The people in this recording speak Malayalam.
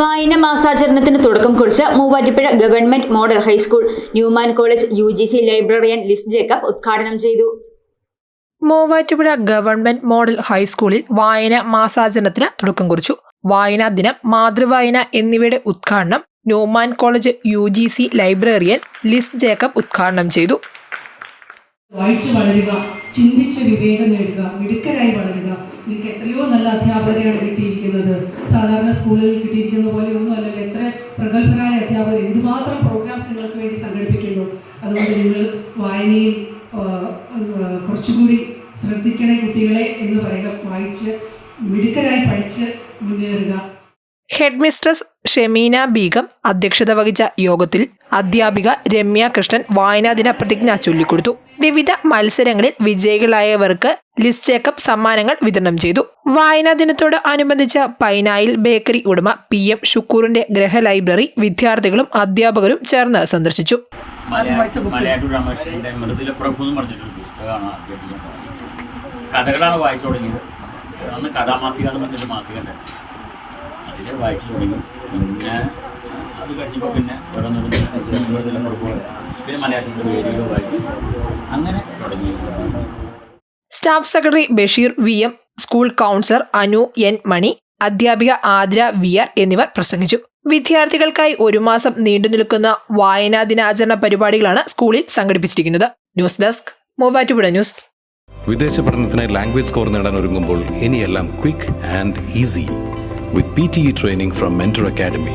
വായന മാസാചരണത്തിന് തുടക്കം കുറിച്ച് Muvattupuzha government model high school Newman college U G C librarian Liz Jacob ഉദ്ഘാടനം ചെയ്തു. മൂവാറ്റുപുഴ ഗവൺമെന്റ് മോഡൽ ഹൈസ്കൂളിൽ വായന മാസാചരണത്തിന് തുടക്കം കുറിച്ചു. വായനാ ദിനം മാതൃവായന എന്നിവയുടെ ഉദ്ഘാടനം Newman college U G C librarian Liz Jacob ഉദ്ഘാടനം ചെയ്തു. വായിച്ചു വളരുക ചിന്തിച്ച് വിവേകം നേടുക മിടുക്കരായി വളരുക. നിങ്ങൾക്ക് എത്രയോ നല്ല അധ്യാപകരെയാണ് കിട്ടിയിരിക്കുന്നത്. സാധാരണ സ്കൂളുകളിൽ കിട്ടിയിരിക്കുന്ന പോലെ ഒന്നും അല്ലല്ലോ. എത്ര പ്രഗത്ഭരായ അധ്യാപകർ എന്തുമാത്രം പ്രോഗ്രാംസ് നിങ്ങൾക്ക് വേണ്ടി സംഘടിപ്പിക്കുന്നു. അതുകൊണ്ട് നിങ്ങൾ വായനയിൽ കുറച്ചുകൂടി ശ്രദ്ധിക്കണേ കുട്ടികളെ എന്ന് പറയുക. വായിച്ച് മിടുക്കരായി പഠിച്ച് മുന്നേറുക. ഹെഡ് മിസ്ട്രസ് ഷെമീന ബീഗം അധ്യക്ഷത വഹിച്ച യോഗത്തിൽ അധ്യാപിക രമ്യ കൃഷ്ണൻ വായനാദിന പ്രതിജ്ഞ ചൊല്ലിക്കൊടുത്തു. വിവിധ മത്സരങ്ങളിൽ വിജയികളായവർക്ക് ലിസ്റ്റ് ചെക്കപ്പ് സമ്മാനങ്ങൾ വിതരണം ചെയ്തു. വായനാ ദിനത്തോട് അനുബന്ധിച്ച പൈനായിൽ ബേക്കറി ഉടമ പി എം ഷുക്കൂറിന്റെ ഗ്രഹ ലൈബ്രറി വിദ്യാർത്ഥികളും അധ്യാപകരും ചേർന്ന് സന്ദർശിച്ചു. കഥകളാണ് വായിച്ചു തുടങ്ങിയത്. അന്ന് കഥാമാസിക എന്ന് പറഞ്ഞൊരു മാസിക അതിൽ വായിച്ചു തുടങ്ങി. പിന്നെ അത് കഴിഞ്ഞപ്പോൾ പിന്നെ പ്രഭു പിന്നെ മലയാളത്തിൽ വേദികൾ വായിച്ചു അങ്ങനെ തുടങ്ങി. Staff secretary Basheer V M school counsellor Anu N Mani അധ്യാപിക ആദ്ര വി ആർ എന്നിവർ പ്രസംഗിച്ചു. വിദ്യാർത്ഥികൾക്കായി ഒരു മാസം നീണ്ടു നിൽക്കുന്ന വായനാ ദിനാചരണ പരിപാടികളാണ് സ്കൂളിൽ സംഘടിപ്പിച്ചിരിക്കുന്നത്. News desk Muvattupuzha news. വിദേശ പഠനത്തിന് ലാംഗ്വേജ് സ്കോർ നേടാൻ ഒരുങ്ങുമ്പോൾ ഇനിയെല്ലാം quick and easy. With P T E training from mentor academy